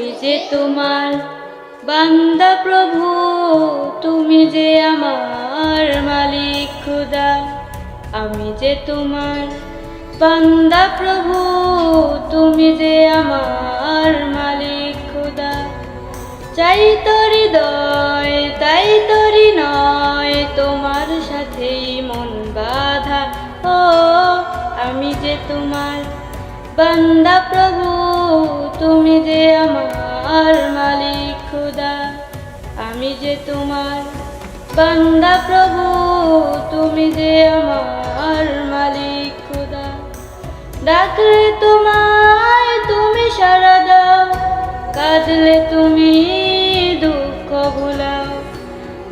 আমি যে তোমার বান্দা প্রভু, তুমি যে আমার মালিক খুদা। আমি যে তোমার বান্দা প্রভু, তুমি যে আমার মালিক খুদা। চাই তোর দয় তাই তোরই নয়, তোমার সাথেই মন বাধা। ও, আমি যে তোমার বান্দা প্রভু তুমি যে আমার মালিক খুদা, আমি যে তোমার বান্দা প্রভু, তুমি যে আমার মালিক খুদা। ডাকলে তোমায় তুমি সারা দাও, কাঁদলে তুমি দুঃখ ভুলাও।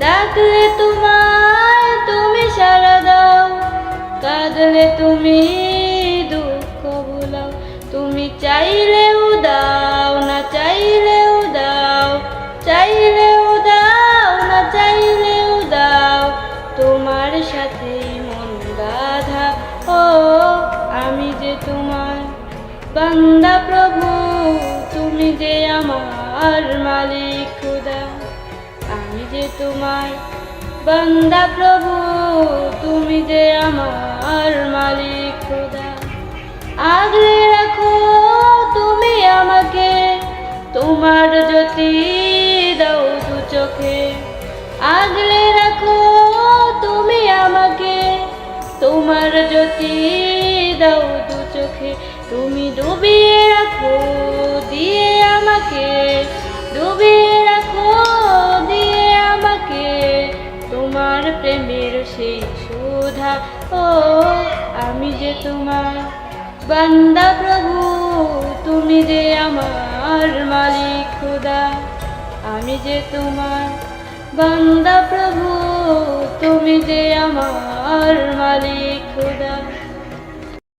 ডাকলে তোমায় তুমি সারা দাও, কাঁদলে তুমি দুঃখ ভুলাও। তুমি চাইলেও তোমার বান্দা প্রভু, তুমি যে আমার মালিক খুদা। আমি যে তোমার বান্দা প্রভু, তুমি যে আমার মালিক খুদা। আগলে রাখো তুমি আমাকে, তোমার জ্যোতি দাও দু চোখে। আগলে রাখো তুমি আমাকে, তোমার জ্যোতি দাও চোখে। তুমি ডুবিয়ে রাখো, দিয়ে আমাকে, ডুবিয়ে রাখো, দিয়ে আমাকে। তোমার প্রেমের সেই সুধা, ও, আমি যে তোমার বান্দা প্রভু, তুমি যে আমার মালিক খুদা। আমি যে তোমার বান্দা প্রভু, তুমি যে আমার মালিক খুদা।